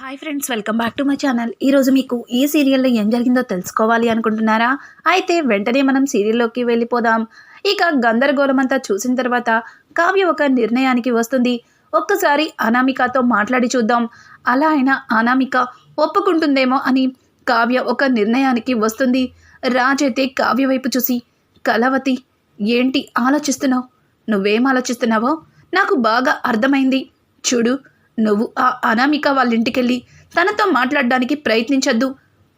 Hi friends welcome back to my channel ఈరోజు మీకు ఈ సీరియల్లో ఏం జరిగిందో తెలుసుకోవాలి అనుకుంటున్నారా? అయితే వెంటనే మనం సీరియల్లోకి వెళ్ళిపోదాం. ఇక గందరగోళం అంతా చూసిన తర్వాత కావ్య ఒక నిర్ణయానికి వస్తుంది. ఒక్కసారి అనామికతో మాట్లాడి చూద్దాం. అలా అయినా అనామిక ఒప్పుకుంటుందేమో అని కావ్య ఒక నిర్ణయానికి వస్తుంది. రాజైతే కావ్య వైపు చూసి కలవతి ఏంటి ఆలోచిస్తున్నావు? నువ్వేం ఆలోచిస్తున్నావో? నాకు బాగా అర్థమైంది. చూడు నువ్వు ఆ అనామిక వాళ్ళ ఇంటికెళ్ళి తనతో మాట్లాడడానికి ప్రయత్నించద్దు.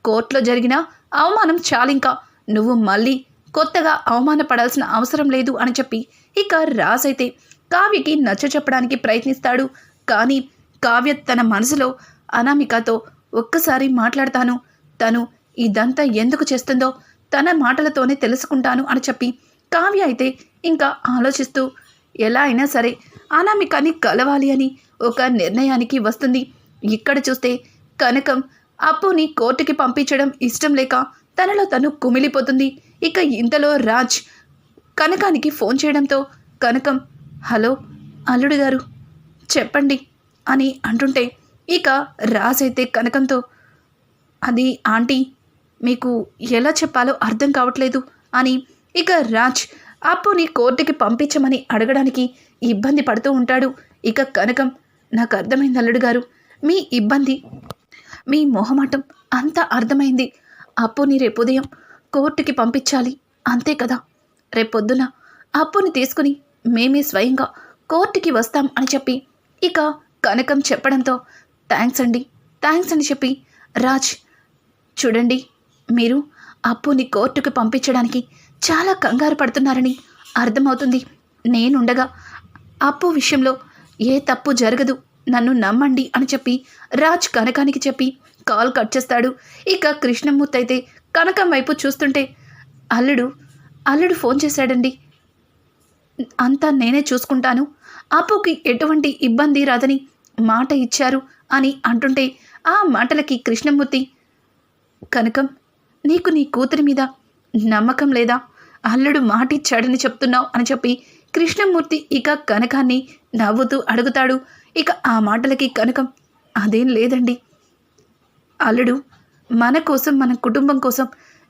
కోర్టులో జరిగిన అవమానం చాలింకా. నువ్వు మళ్ళీ కొత్తగా అవమానపడాల్సిన అవసరం లేదు అని చెప్పి ఇక రాజైతే కావ్యకి నచ్చ చెప్పడానికి ప్రయత్నిస్తాడు. కానీ కావ్య తన మనసులో అనామికతో ఒక్కసారి మాట్లాడతాను. తను ఇదంతా ఎందుకు చేస్తుందో తన మాటలతోనే తెలుసుకుంటాను అని చెప్పి కావ్య అయితే ఇంకా ఆలోచిస్తూ ఎలా అయినా సరే అనామికని కలవాలి అని ఒక నిర్ణయానికి వస్తుంది. ఇక్కడ చూస్తే కనకం అప్పుని కోర్టుకి పంపించడం ఇష్టం లేక తనలో తను కుమిలిపోతుంది. ఇక ఇంతలో రాజ్ కనకానికి ఫోన్ చేయడంతో కనకం హలో అల్లుడు గారు చెప్పండి అని అంటుంటే ఇక రాజ్ అయితే కనకంతో అది ఆంటీ మీకు ఎలా చెప్పాలో అర్థం కావట్లేదు అని ఇక రాజ్ అప్పుని కోర్టుకి పంపించమని అడగడానికి ఇబ్బంది పడుతూ ఉంటాడు. ఇక కనకం నాకు అర్థమైంది అల్లుడు గారు. మీ ఇబ్బంది మీ మొహమాటం అంతా అర్థమైంది. అప్పుని రేపు ఉదయం కోర్టుకి పంపించాలి. అంతే కదా. రేపొద్దున అప్పుని తీసుకుని మేమే స్వయంగా కోర్టుకి వస్తాం అని చెప్పి ఇక కనకం చెప్పడంతో థ్యాంక్స్ అండి థ్యాంక్స్ అని చెప్పి రాజ్ చూడండి మీరు అప్పుని కోర్టుకు పంపించడానికి చాలా కంగారు పడుతున్నారని అర్థమవుతుంది. నేనుండగా అప్పు విషయంలో ఏ తప్పు జరగదు. నన్ను నమ్మండి అని చెప్పి రాజ్ కనకానికి చెప్పి కాల్ కట్ చేస్తాడు. ఇక కృష్ణమూర్తి అయితే కనకం వైపు చూస్తుంటే అల్లుడు అల్లుడు ఫోన్ చేశాడండి. అంతా నేనే చూసుకుంటాను. అప్పుకి ఎటువంటి ఇబ్బంది రాదని మాట ఇచ్చారు అని అంటుంటే ఆ మాటలకి కృష్ణమూర్తి కనకం నీకు నీ కూతురి మీద నమ్మకం లేదా? అల్లుడు మాటిచ్చాడని చెప్తున్నావు అని చెప్పి కృష్ణమూర్తి ఇక కనకాన్ని నవ్వుతూ అడుగుతాడు. ఇక ఆ మాటలకి కనకం అదేం లేదండి. అల్లుడు మన కోసం మన కుటుంబం కోసం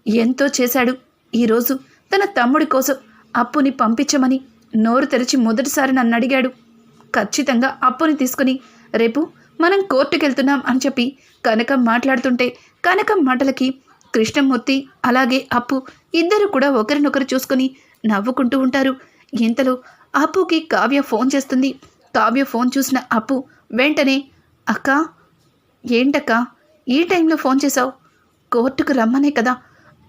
ఎంతో చేశాడు. ఈరోజు తన తమ్ముడి కోసం అప్పుని పంపించమని నోరు తెరిచి మొదటిసారి నన్ను అడిగాడు. ఖచ్చితంగా అప్పుని తీసుకుని రేపు మనం కోర్టుకెళ్తున్నాం అని చెప్పి కనకం మాట్లాడుతుంటే కనకం మాటలకి కృష్ణమూర్తి అలాగే అప్పు ఇద్దరు కూడా ఒకరినొకరు చూసుకొని నవ్వుకుంటూ ఉంటారు. ఇంతలో అప్పుకి కావ్య ఫోన్ చేస్తుంది. కావ్య ఫోన్ చూసిన అప్పు వెంటనే అక్క ఏంటక్క ఈ టైంలో ఫోన్ చేశావు? కోర్టుకు రమ్మనే కదా.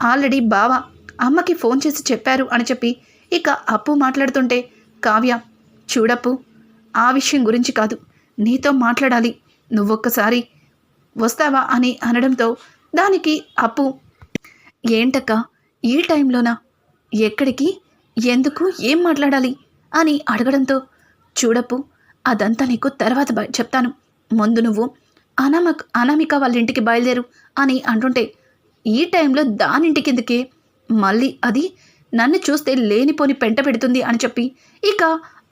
ఆల్రెడీ బావ అమ్మకి ఫోన్ చేసి చెప్పారు అని చెప్పి ఇక అప్పు మాట్లాడుతుంటే కావ్య చూడప్పు ఆ విషయం గురించి కాదు. నీతో మాట్లాడాలి. నువ్వొక్కసారి వస్తావా? అని అనడంతో దానికి అప్పు ఏంటక్క ఈ టైంలోనా? ఎక్కడికి? ఎందుకు ఏం మాట్లాడాలి అని అడగడంతో చూడప్పు అదంతా నీకు తర్వాత బయ- చెప్తాను. ముందు నువ్వు అనామక్ అనామిక వాళ్ళ ఇంటికి బయలుదేరు అని అంటుంటే ఈ టైంలో దానింటికి ఎందుకే మళ్ళీ అది నన్ను చూస్తే లేనిపోని పెంట పెడుతుంది అని చెప్పి ఇక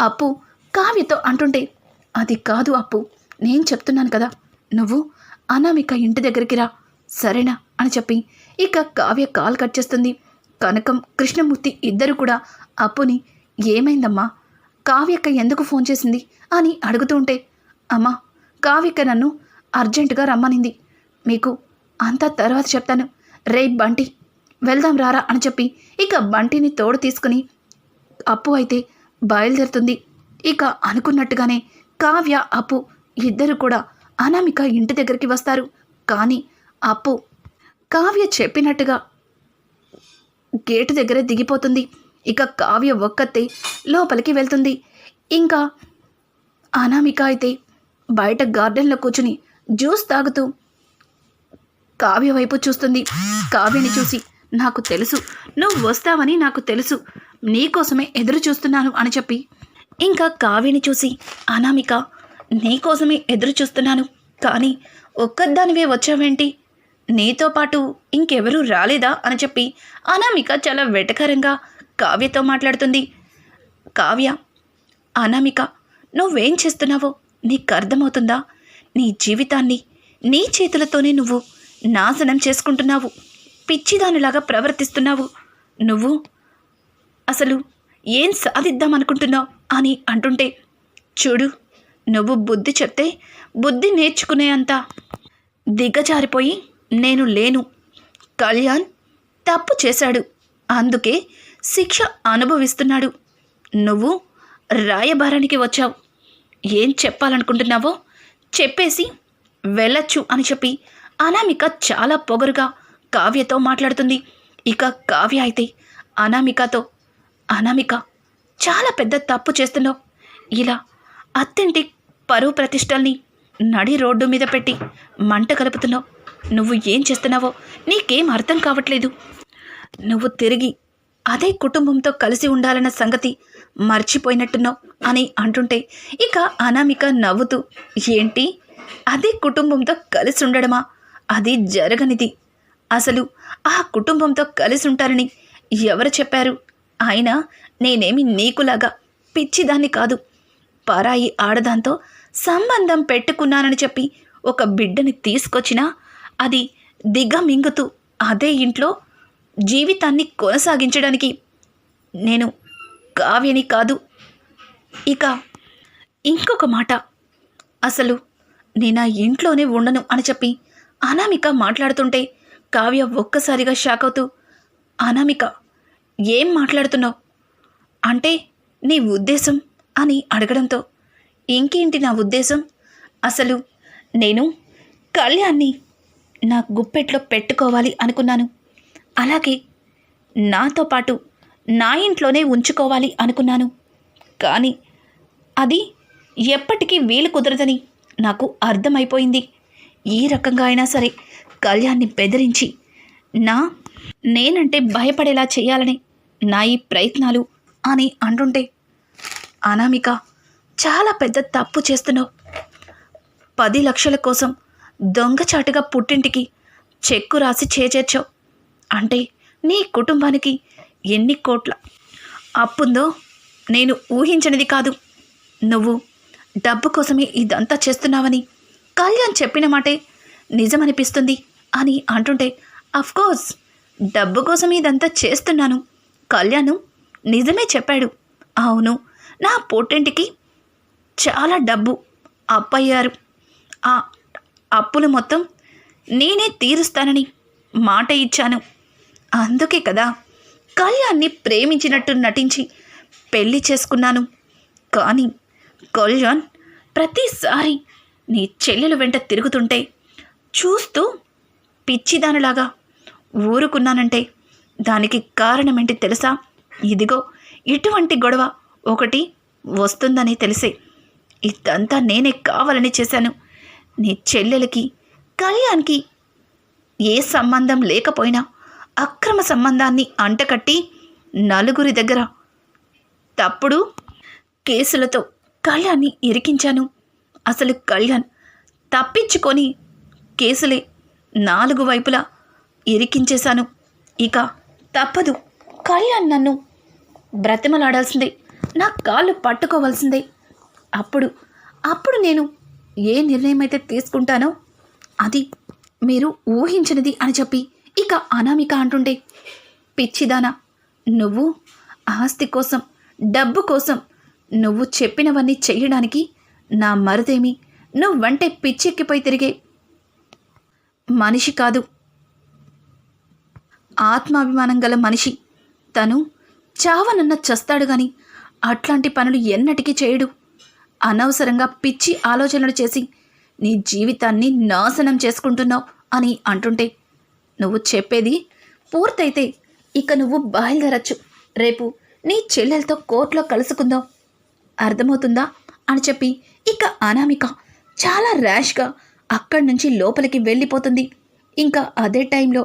అప్పు కావ్యతో అంటుంటే అది కాదు అప్పు నేను చెప్తున్నాను కదా నువ్వు అనామిక ఇంటి దగ్గరికి రా సరేనా అని చెప్పి ఇక కావ్య కాల్ కట్ చేస్తుంది. కనకం కృష్ణమూర్తి ఇద్దరు కూడా అప్పుని ఏమైందమ్మా? కావ్యక్క ఎందుకు ఫోన్ చేసింది? అని అడుగుతూ ఉంటే అమ్మా కావ్యక్క నన్ను అర్జెంటుగా రమ్మనింది. మీకు అంతా తర్వాత చెప్తాను. రే బంటి వెళ్దాం రారా అని చెప్పి ఇక బంటిని తోడు తీసుకుని అప్పు అయితే బయలుదేరుతుంది. ఇక అనుకున్నట్టుగానే కావ్య అప్పు ఇద్దరు కూడా అనామిక ఇంటి దగ్గరికి వస్తారు. కానీ అప్పు కావ్య చెప్పినట్టుగా గేటు దగ్గర దిగిపోతుంది. ఇక కావ్య ఒక్కతే లోపలికి వెళ్తుంది. ఇంకా అనామిక అయితే బయట గార్డెన్లో కూర్చుని జ్యూస్ తాగుతూ కావ్య వైపు చూస్తుంది. కావ్యని చూసి నాకు తెలుసు నువ్వు వస్తావని నాకు తెలుసు నీకోసమే ఎదురు చూస్తున్నాను అని చెప్పి. ఇంకా కావ్యని చూసి అనామిక నీకోసమే ఎదురు చూస్తున్నాను కానీ ఒక్కదానివే వచ్చావేంటి? నీతో పాటు ఇంకెవరూ రాలేదా? అని చెప్పి అనామిక చాలా వెటకరంగా కావ్యతో మాట్లాడుతుంది. కావ్య అనామిక నువ్వేం చేస్తున్నావో నీకు అర్థమవుతుందా? నీ జీవితాన్ని నీ చేతులతోనే నువ్వు నాశనం చేసుకుంటున్నావు. పిచ్చిదానిలాగా ప్రవర్తిస్తున్నావు. నువ్వు అసలు ఏం సాధిద్దామనుకుంటున్నావు అని అంటుంటే చూడు నువ్వు బుద్ధి చెప్తే బుద్ధి నేర్చుకునే అంత దిగజారిపోయి నేను లేను. కళ్యాణ్ తప్పు చేశాడు. అందుకే శిక్ష అనుభవిస్తున్నాడు. నువ్వు రాయబారానికి వచ్చావు. ఏం చెప్పాలనుకుంటున్నావో చెప్పేసి వెళ్ళొచ్చు అని చెప్పి అనామిక చాలా పొగరుగా కావ్యతో మాట్లాడుతుంది. ఇక కావ్య అయితే అనామికతో అనామిక చాలా పెద్ద తప్పు చేస్తున్నావు. ఇలా అత్తింటి పరువు ప్రతిష్టల్ని నడి రోడ్డు మీద పెట్టి మంట కలుపుతున్నావు. నువ్వు ఏం చేస్తున్నావో నీకేం అర్థం కావట్లేదు. నువ్వు తిరిగి అదే కుటుంబంతో కలిసి ఉండాలన్న సంగతి మర్చిపోయినట్టున్నావు అని అంటుంటే ఇక అనామిక నవ్వుతూ ఏంటి? అదే కుటుంబంతో కలిసి ఉండడమా? అది జరగనిది. అసలు ఆ కుటుంబంతో కలిసి ఉంటారని ఎవరు చెప్పారు? అయినా నేనేమి నీకులాగా పిచ్చిదాన్ని కాదు. పరాయి ఆడదాంతో సంబంధం పెట్టుకున్నానని చెప్పి ఒక బిడ్డని తీసుకొచ్చినా అది దిగమింగుతూ అదే ఇంట్లో జీవితాన్ని కొనసాగించడానికి నేను కావ్యని కాదు. ఇక ఇంకొక మాట. అసలు నేను ఆ ఇంట్లోనే ఉండను అని చెప్పి అనామిక మాట్లాడుతుంటే కావ్య ఒక్కసారిగా షాక్ అవుతూ అనామిక ఏం మాట్లాడుతున్నావు? అంటే నీ ఉద్దేశం? అని అడగడంతో ఇంకేంటి నా ఉద్దేశం? అసలు నేను కళ్యాణ్ని నా గుప్పెట్లో పెట్టుకోవాలి అనుకున్నాను. అలాగే నాతో పాటు నా ఇంట్లోనే ఉంచుకోవాలి అనుకున్నాను. కానీ అది ఎప్పటికీ వీలు కుదరదని నాకు అర్థమైపోయింది. ఈ రకంగా అయినా సరే కళ్యాణ్ని బెదిరించి నా నేనంటే భయపడేలా చేయాలని నా ఈ ప్రయత్నాలు అని అంటుంటే అనామిక చాలా పెద్ద తప్పు చేస్తున్నావు. పది లక్షల కోసం దొంగచాటుగా పుట్టింటికి చెక్కు రాసి చేచేర్చావు అంటే నీ కుటుంబానికి ఎన్ని కోట్ల? అప్పుందో నేను ఊహించనిది కాదు. నువ్వు డబ్బు కోసమే ఇదంతా చేస్తున్నావని కళ్యాణ్ చెప్పిన మాటే నిజమనిపిస్తుంది అని అంటుంటే అఫ్కోర్స్ డబ్బు కోసం ఇదంతా చేస్తున్నాను. కళ్యాణ్ నిజమే చెప్పాడు. అవును నా పోటెంటికి చాలా డబ్బు అప్పయ్యారు. ఆ అప్పులు మొత్తం నేనే తీరుస్తానని మాట ఇచ్చాను. అందుకే కదా కళ్యాణ్ని ప్రేమించినట్టు నటించి పెళ్ళి చేసుకున్నాను. కానీ కళ్యాణ్ ప్రతిసారి నీ చెల్లెలు వెంట తిరుగుతుంటే చూస్తూ పిచ్చిదానిలాగా ఊరుకున్నానంటే దానికి కారణమేంటి తెలుసా? ఇదిగో ఇటువంటి గొడవ ఒకటి వస్తుందని తెలిసే. ఇదంతా నేనే కావాలని చేశాను. నీ చెల్లెలకి కళ్యాణ్కి ఏ సంబంధం లేకపోయినా అక్రమ సంబంధాన్ని అంటకట్టి నలుగురి దగ్గర తప్పుడు కేసులతో కళ్యాణ్ని ఇరికించాను. అసలు కళ్యాణ్ తప్పించుకొని కేసులే నాలుగు వైపులా ఇరికించేశాను. ఇక తప్పదు. కళ్యాణ్ నన్ను బ్రతిమలాడాల్సిందే. నా కాళ్ళు పట్టుకోవాల్సిందే. అప్పుడు అప్పుడు నేను ఏ నిర్ణయం అయితే తీసుకుంటానో అది మీరు ఊహించినది అని చెప్పి ఇక అనామిక అంటుండే పిచ్చిదానా నువ్వు ఆస్తి కోసం డబ్బు కోసం నువ్వు చెప్పినవన్నీ చెయ్యడానికి నా మరుదేమి? నువ్వంటే పిచ్చెక్కిపోయి తిరిగే మనిషి కాదు. ఆత్మాభిమానం గల మనిషి తను చావనన్న చస్తాడు గాని అట్లాంటి పనులు ఎన్నటికీ చేయడు. అనవసరంగా పిచ్చి ఆలోచనలు చేసి నీ జీవితాన్ని నాశనం చేసుకుంటున్నావు అని అంటుంటే నువ్వు చెప్పేది పూర్తయితే ఇక నువ్వు బయలుదేరచ్చు. రేపు నీ చెల్లెలతో కోర్టులో కలుసుకుందాం. అర్థమవుతుందా? అని చెప్పి ఇక అనామిక చాలా ర్యాష్గా అక్కడి నుంచి లోపలికి వెళ్ళిపోతుంది. ఇంకా అదే టైంలో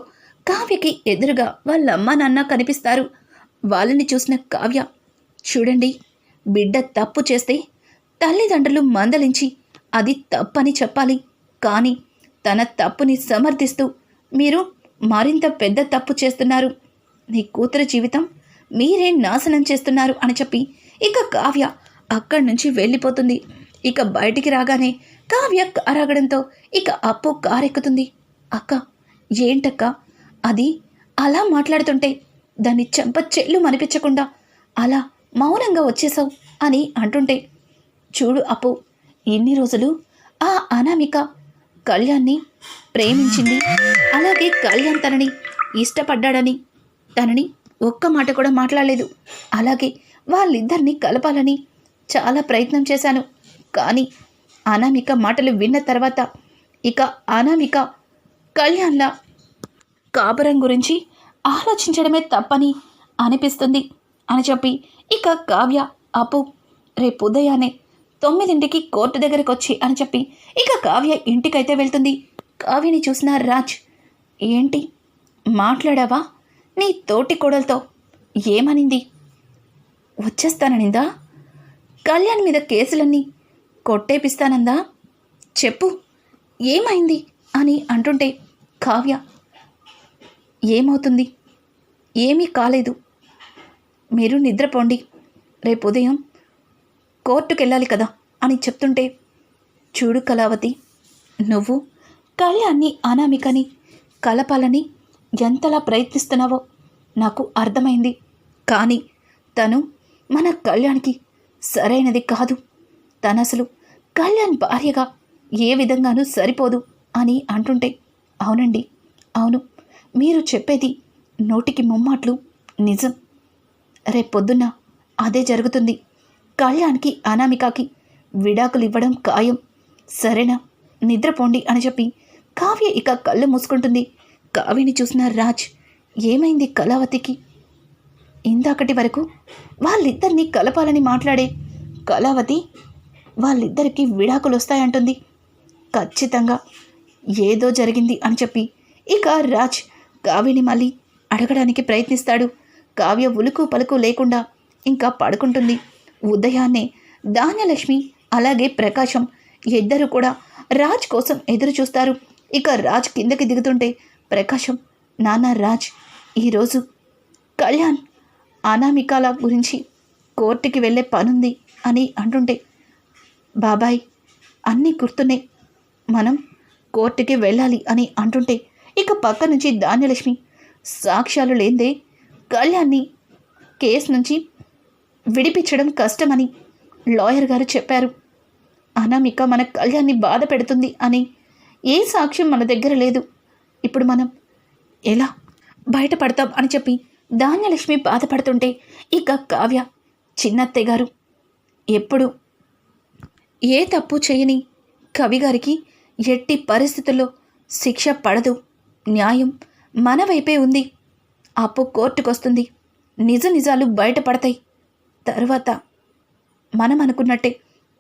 కావ్యకి ఎదురుగా వాళ్ళ అమ్మ నాన్న కనిపిస్తారు. వాళ్ళని చూసిన కావ్య చూడండి బిడ్డ తప్పు చేస్తే తల్లిదండ్రులు మందలించి అది తప్పని చెప్పాలి. కానీ తన తప్పుని సమర్థిస్తూ మీరు మరింత పెద్ద తప్పు చేస్తున్నారు. నీ కూతురు జీవితం మీరే నాశనం చేస్తున్నారు అని చెప్పి ఇక కావ్య అక్కడి నుంచి వెళ్ళిపోతుంది. ఇక బయటికి రాగానే కావ్య కారాగడంతో ఇక అప్పు కారెక్కుతుంది. అక్క ఏంటక్క? అది అలా మాట్లాడుతుంటే దాన్ని చెంప చెల్లు మనిపించకుండా అలా మౌనంగా వచ్చేసావు అని అంటుంటే చూడు అప్పు. ఇన్ని రోజులు? ఆ అనామిక కళ్యాణ్ని ప్రేమించింది. అలాగే కళ్యాణ్ తనని ఇష్టపడ్డాడని. తనని ఒక్క మాట కూడా మాట్లాడలేదు. అలాగే వాళ్ళిద్దరిని కలపాలని చాలా ప్రయత్నం చేశాను. కానీ అనామిక మాటలు విన్న తర్వాత ఇక అనామిక కళ్యాణ్ల కాపురం గురించి ఆలోచించడమే తప్పని అనిపిస్తుంది అని చెప్పి ఇక కావ్య అప్పు రేపు ఉదయాన్నే తొమ్మిదింటికి కోర్టు దగ్గరకు వచ్చి అని చెప్పి ఇక కావ్య ఇంటికైతే వెళ్తుంది. కావ్యని చూసిన రాజ్ ఏంటి? మాట్లాడావా? నీ తోటి కోడలతో ఏమనింది? వచ్చేస్తాననిందా? కళ్యాణ్ మీద కేసులన్నీ కొట్టేపిస్తానందా? చెప్పు ఏమైంది? అని అంటుంటే కావ్య ఏమవుతుంది? ఏమీ కాలేదు. మీరు నిద్రపోండి. రేపు ఉదయం కోర్టుకు వెళ్ళాలి కదా అని చెప్తుంటే చూడు కళావతి నువ్వు కళ్యాణ్ని అనామికని కలపాలని ఎంతలా ప్రయత్నిస్తున్నావో నాకు అర్థమైంది. కానీ తను మన కళ్యాణ్కి సరైనది కాదు. తను అసలు కళ్యాణ్ భార్యగా ఏ విధంగానూ సరిపోదు అని అంటుంటే అవునండి అవును మీరు చెప్పేది నోటికి ముమ్మాట్లు నిజం. రేపొద్దున్న అదే జరుగుతుంది. కళ్యాణ్కి అనామికకి విడాకులు ఇవ్వడం ఖాయం. సరేనా? నిద్రపోండి అని చెప్పి కావ్య ఇక కళ్ళు మూసుకుంటుంది. కావ్యని చూసిన రాజ్ ఏమైంది కళావతికి? ఇందాకటి వరకు వాళ్ళిద్దరినీ కలపాలని మాట్లాడే కళావతి వాళ్ళిద్దరికి విడాకులు వస్తాయంటుంది ఖచ్చితంగా ఏదో జరిగింది అని చెప్పి ఇక రాజ్ కావ్యని మళ్ళీ అడగడానికి ప్రయత్నిస్తాడు. కావ్య ఉలుకు పలుకు లేకుండా ఇంకా పడుకుంటుంది. ఉదయాన్నే ధాన్యలక్ష్మి అలాగే ప్రకాశం ఇద్దరు కూడా రాజ్ కోసం ఎదురు చూస్తారు. ఇక రాజ్ కిందకి దిగుతుంటే ప్రకాశం నాన్న రాజ్ ఈరోజు కళ్యాణ్ అనామికాల గురించి కోర్టుకి వెళ్ళే పనుంది అని అంటుంటే బాబాయ్ అన్నీ గుర్తున్నాయి. మనం కోర్టుకి వెళ్ళాలి అని అంటుంటే ఇక పక్క నుంచి ధాన్యలక్ష్మి సాక్ష్యాలు లేదే కళ్యాణ్ని కేసు నుంచి విడిపించడం కష్టమని లాయర్ గారు చెప్పారు. అనామిక మన కళ్యాణ్ని బాధ పెడుతుంది అని. ఏ సాక్ష్యం మన దగ్గర లేదు. ఇప్పుడు మనం ఎలా బయటపడతాం అని చెప్పి ధాన్యలక్ష్మి బాధపడుతుంటే ఇక కావ్య చిన్నత్తయ్య గారు ఎప్పుడు ఏ తప్పు చేయని కవిగారికి ఎట్టి పరిస్థితుల్లో శిక్ష పడదు. న్యాయం మన వైపే ఉంది. అప్పు కోర్టుకొస్తుంది. నిజ నిజాలు బయటపడతాయి. తర్వాత మనం అనుకున్నట్టే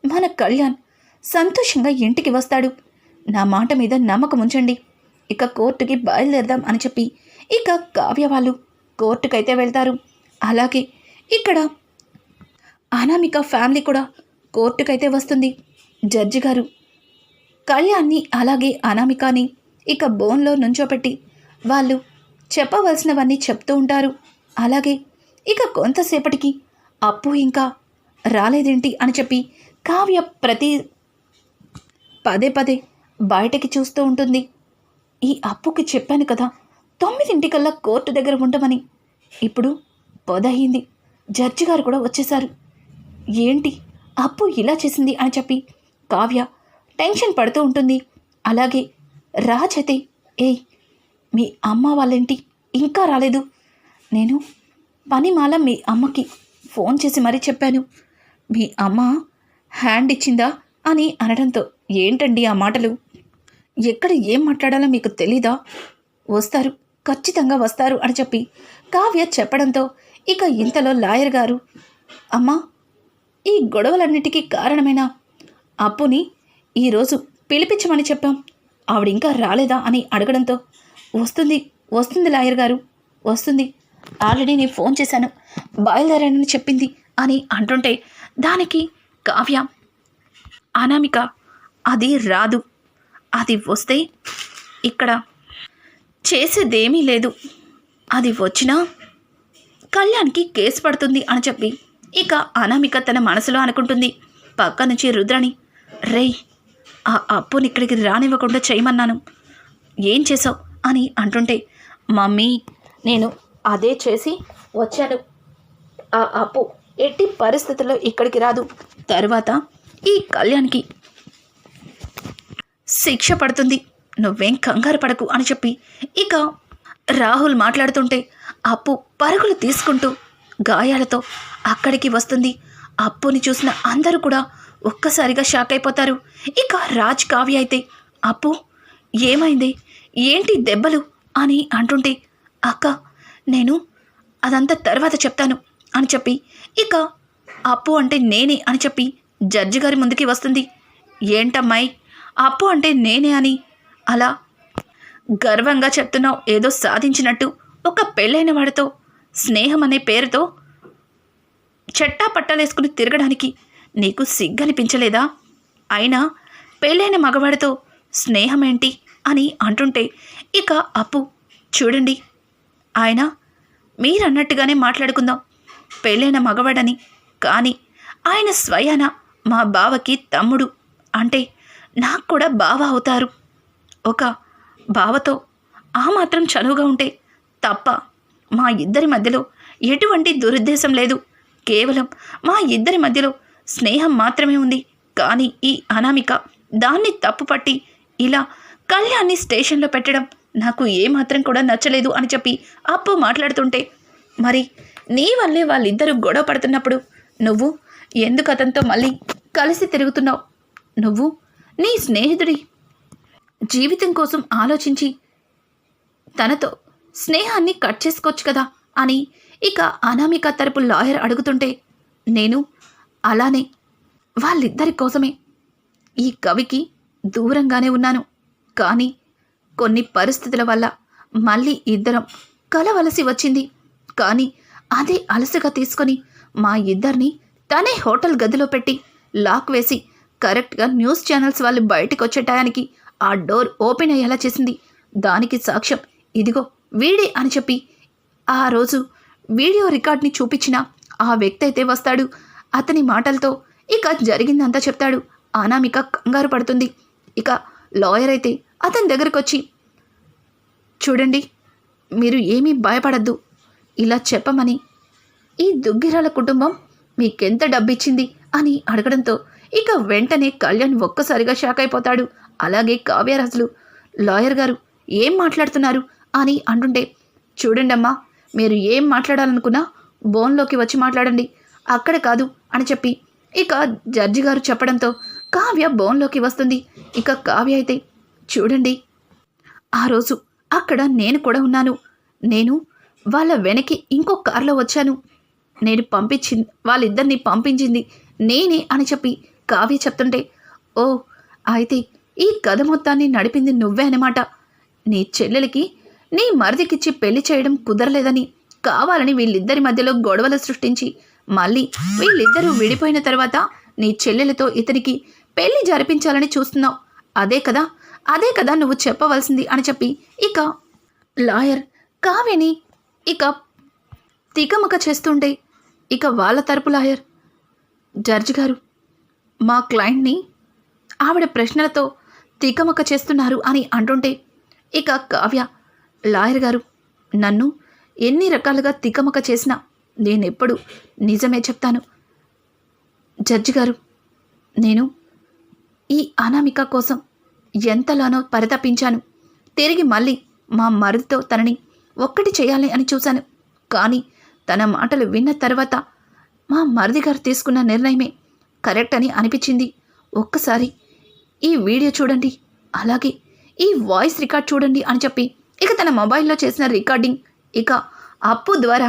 మన కళ్యాణ్ సంతోషంగా ఇంటికి వస్తాడు. నా మాట మీద నమ్మకం ఉంచండి. ఇక కోర్టుకి బయలుదేరదాం అని చెప్పి ఇక కావ్య వాళ్ళు కోర్టుకైతే వెళ్తారు. అలాగే ఇక్కడ అనామిక ఫ్యామిలీ కూడా కోర్టుకైతే వస్తుంది. జడ్జి గారు కళ్యాణ్ని అలాగే అనామికాని ఇక బోన్లో నుంచోపెట్టి వాళ్ళు చెప్పవలసినవన్నీ చెప్తూ ఉంటారు. అలాగే ఇక కొంతసేపటికి అప్పు ఇంకా రాలేదేంటి అని చెప్పి కావ్య ప్రతి పదే పదే బయటకి చూస్తూ ఉంటుంది. ఈ అప్పుకి చెప్పాను కదా తొమ్మిదింటికల్లా కోర్టు దగ్గర ఉండమని. ఇప్పుడు పొదయింది జడ్జి గారు కూడా వచ్చేశారు. ఏంటి అప్పు ఇలా చేసింది అని చెప్పి కావ్య టెన్షన్ పడుతూ ఉంటుంది. అలాగే రాజైతే ఏయ్ మీ అమ్మ వాళ్ళేంటి? ఇంకా రాలేదు. నేను పనిమాల మీ అమ్మకి ఫోన్ చేసి మరీ చెప్పాను. మీ అమ్మ హ్యాండ్ ఇచ్చిందా అని అనడంతో ఏంటండి ఆ మాటలు? ఎక్కడ ఏం మాట్లాడాలో మీకు తెలీదా? వస్తారు ఖచ్చితంగా వస్తారు అని చెప్పి కావ్య చెప్పడంతో ఇక ఇంతలో లాయర్ గారు అమ్మా ఈ గొడవలన్నిటికీ కారణమైన? అప్పుని ఈరోజు పిలిపించమని చెప్పాం. ఆవిడ ఇంకా రాలేదా అని అడగడంతో వస్తుంది వస్తుంది లాయర్ గారు వస్తుంది. ఆల్రెడీ నేను ఫోన్ చేశాను. బయలుదేరానని చెప్పింది అని అంటుంటే దానికి కావ్య అనామిక అది రాదు. అది వస్తే ఇక్కడ చేసేదేమీ లేదు. అది వచ్చినా కళ్యాణ్కి కేసు పడుతుంది అని చెప్పి ఇక అనామిక తన మనసులో అనుకుంటుంది. పక్క నుంచి రుద్రని రేయ్ ఆ అప్పుని ఇక్కడికి రానివ్వకుండా చేయమన్నాను. ఏం చేసావు? అని అంటుంటే మమ్మీ నేను అదే చేసి వచ్చాను. ఆ అప్పు ఎట్టి పరిస్థితుల్లో ఇక్కడికి రాదు. తర్వాత ఈ కళ్యాణ్కి శిక్ష పడుతుంది. నువ్వేం కంగారు పడకు అని చెప్పి ఇక రాహుల్ మాట్లాడుతుంటే అప్పు పరుగులు తీసుకుంటూ గాయాలతో అక్కడికి వస్తుంది. అప్పుని చూసిన అందరూ కూడా ఒక్కసారిగా షాక్ అయిపోతారు. ఇక రాజ్ కావ్య అయితే అప్పు ఏమైంది? ఏంటి దెబ్బలు? అని అంటుంటే అక్క నేను అదంతా తర్వాత చెప్తాను అని చెప్పి. ఇక అప్పు అంటే నేనే అని చెప్పి జడ్జి గారి ముందుకి వస్తుంది. ఏంటమ్మాయి? అప్పు అంటే నేనే అని అలా గర్వంగా చెప్తున్నావు ఏదో సాధించినట్టు ఒక పెళ్ళైన వాడితో స్నేహం అనే పేరుతో చెట్టా పట్టాలేసుకుని తిరగడానికి నీకు సిగ్గనిపించలేదా? అయినా పెళ్ళైన మగవాడితో స్నేహం ఏంటి అని అంటుంటే ఇక అప్పు చూడండి ఆయన మీరన్నట్టుగానే మాట్లాడుకుందాం. పెళ్ళైన మగవాడని కానీ ఆయన స్వయాన మా బావకి తమ్ముడు అంటే నాకు కూడా బావ అవుతారు. ఒక బావతో ఆ మాత్రం చనువుగా ఉంటే తప్ప మా ఇద్దరి మధ్యలో ఎటువంటి దురుద్దేశం లేదు. కేవలం మా ఇద్దరి మధ్యలో స్నేహం మాత్రమే ఉంది. కానీ ఈ అనామిక దాన్ని తప్పుపట్టి ఇలా కళ్యాణ్ని స్టేషన్లో పెట్టడం నాకు ఏమాత్రం కూడా నచ్చలేదు అని చెప్పి అప్పు మాట్లాడుతుంటే మరి నీ వల్లే వాళ్ళిద్దరూ గొడవ పడుతున్నప్పుడు నువ్వు ఎందుకు అతనితో మళ్ళీ కలిసి తిరుగుతున్నావు? నువ్వు నీ స్నేహితుడి జీవితం కోసం ఆలోచించి తనతో స్నేహాన్ని కట్ చేసుకోవచ్చు కదా? అని ఇక అనామిక తరపు లాయర్ అడుగుతుంటే నేను అలానే వాళ్ళిద్దరి కోసమే ఈ కవికి దూరంగానే ఉన్నాను. కానీ కొన్ని పరిస్థితుల వల్ల మళ్ళీ ఇద్దరం కలవలసి వచ్చింది. కానీ అదే అలసగా తీసుకొని మా ఇద్దరిని తనే హోటల్ గదిలో పెట్టి లాక్ వేసి కరెక్ట్గా న్యూస్ ఛానల్స్ వాళ్ళు బయటకు వచ్చే టయానికి ఆ డోర్ ఓపెన్ అయ్యేలా చేసింది. దానికి సాక్ష్యం ఇదిగో వీడే అని చెప్పి ఆ రోజు వీడియో రికార్డ్ని చూపించిన ఆ వ్యక్తి అయితే వస్తాడు. అతని మాటలతో ఇక జరిగిందంతా చెప్తాడు. అనామిక కంగారు పడుతుంది. ఇక లాయర్ అయితే అతని దగ్గరికి వచ్చి చూడండి మీరు ఏమీ భయపడద్దు. ఇలా చెప్పమని ఈ దుగ్గిరాల కుటుంబం మీకెంత డబ్బిచ్చింది? అని అడగడంతో ఇక వెంటనే కళ్యాణ్ ఒక్కసారిగా షాక్ అయిపోతాడు. అలాగే కావ్యరాజులు లాయర్ గారు ఏం మాట్లాడుతున్నారు? అని అంటుంటే చూడండమ్మా మీరు ఏం మాట్లాడాలనుకున్నా బోన్లోకి వచ్చి మాట్లాడండి. అక్కడ కాదు అని చెప్పి ఇక జడ్జి గారు చెప్పడంతో కావ్య బోన్లోకి వస్తుంది. ఇక కావ్య అయితే చూడండి. ఆ రోజు అక్కడ నేను కూడా ఉన్నాను. నేను వాళ్ళ వెనక్కి ఇంకో కారులో వచ్చాను. నేను పంపించింది వాళ్ళిద్దరిని పంపించింది నేనే అని చెప్పి కావ్య చెప్తుంటే ఓ అయితే ఈ కథ మొత్తాన్ని నడిపింది నువ్వే అనమాట నీ చెల్లెలకి నీ మరిదికిచ్చి పెళ్ళి చేయడం కుదరలేదని కావాలని వీళ్ళిద్దరి మధ్యలో గొడవలు సృష్టించి మళ్ళీ వీళ్ళిద్దరూ విడిపోయిన తర్వాత నీ చెల్లెలతో ఇతనికి పెళ్ళి జరిపించాలని చూస్తున్నావు. అదే కదా అదే కదా నువ్వు చెప్పవలసింది అని చెప్పి ఇక లాయర్ కావ్యని ఇక తికమక చేస్తుంటే ఇక వాళ్ళ తరపు లాయర్ జడ్జి గారు మా క్లయింట్ని ఆవిడ ప్రశ్నలతో తికమక చేస్తున్నారు అని అంటుంటే ఇక కావ్య లాయర్ గారు నన్ను ఎన్ని రకాలుగా తికమక చేసినా నేనెప్పుడు నిజమే చెప్తాను. జడ్జి గారు నేను ఈ అనామిక కోసం ఎంతలోనో పరితపించాను. తిరిగి మళ్ళీ మా మరిదితో తనని ఒక్కటి చేయాలి అని చూశాను. కానీ తన మాటలు విన్న తర్వాత మా మరిది గారు తీసుకున్న నిర్ణయమే కరెక్ట్ అని అనిపించింది. ఒక్కసారి ఈ వీడియో చూడండి అలాగే ఈ వాయిస్ రికార్డ్ చూడండి అని చెప్పి ఇక తన మొబైల్లో చేసిన రికార్డింగ్ ఇక అప్పు ద్వారా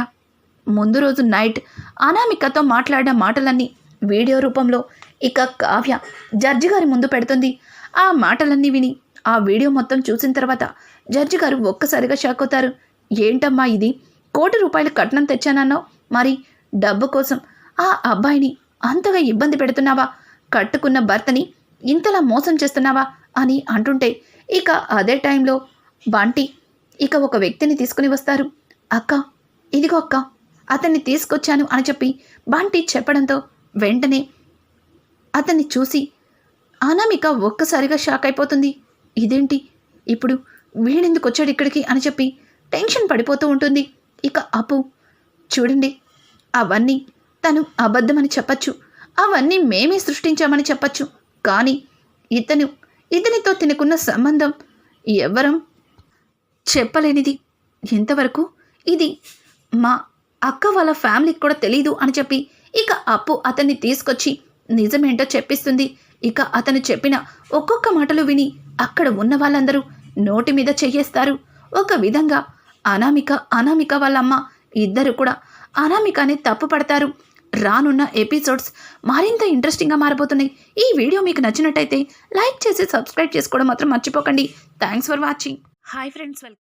ముందు రోజు నైట్ అనామికతో మాట్లాడిన మాటలన్నీ వీడియో రూపంలో ఇక కావ్య జడ్జి గారి ముందు పెడుతుంది. ఆ మాటలన్నీ విని ఆ వీడియో మొత్తం చూసిన తర్వాత జడ్జి గారు ఒక్కసారిగా షాక్ అవుతారు. ఏంటమ్మా ఇది? కోటి రూపాయల కట్నం తెచ్చానన్నావు? మరి డబ్బు కోసం ఆ అబ్బాయిని అంతగా ఇబ్బంది పెడుతున్నావా? కట్టుకున్న భర్తని ఇంతలా మోసం చేస్తున్నావా? అని అంటుంటే ఇక అదే టైంలో బంటి ఇక ఒక వ్యక్తిని తీసుకుని వస్తారు. అక్క ఇదిగో అక్క అతన్ని తీసుకొచ్చాను అని చెప్పి బంటి చెప్పడంతో వెంటనే అతన్ని చూసి అనామిక ఒక్కసారిగా షాక్ అయిపోతుంది. ఇదేంటి? ఇప్పుడు వీడెందుకు వచ్చాడు ఇక్కడికి అని చెప్పి టెన్షన్ పడిపోతూ ఉంటుంది. ఇక అప్పు చూడండి అవన్నీ తను అబద్ధమని చెప్పచ్చు. అవన్నీ మేమే సృష్టించామని చెప్పచ్చు. కానీ ఇతను ఇతనితో తినకున్న సంబంధం ఎవ్వరం చెప్పలేనిది. ఎంతవరకు? ఇది మా అక్క వాళ్ళ ఫ్యామిలీకి కూడా తెలీదు అని చెప్పి ఇక అప్పు అతన్ని తీసుకొచ్చి నిజమేంటో చెప్పిస్తుంది. ఇక అతను చెప్పిన ఒక్కొక్క మాటలు విని అక్కడ ఉన్న వాళ్ళందరూ నోటి మీద చెయ్యేస్తారు. ఒక విధంగా అనామిక అనామిక వాళ్ళమ్మ ఇద్దరు కూడా అనామికనే తప్పు పడతారు. రానున్న ఎపిసోడ్స్ మరింత ఇంట్రెస్టింగ్గా మారబోతున్నాయి. ఈ వీడియో మీకు నచ్చినట్టయితే లైక్ చేసి సబ్స్క్రైబ్ చేసుకోవడం మాత్రం మర్చిపోకండి. Thanks for watching. Hi friends welcome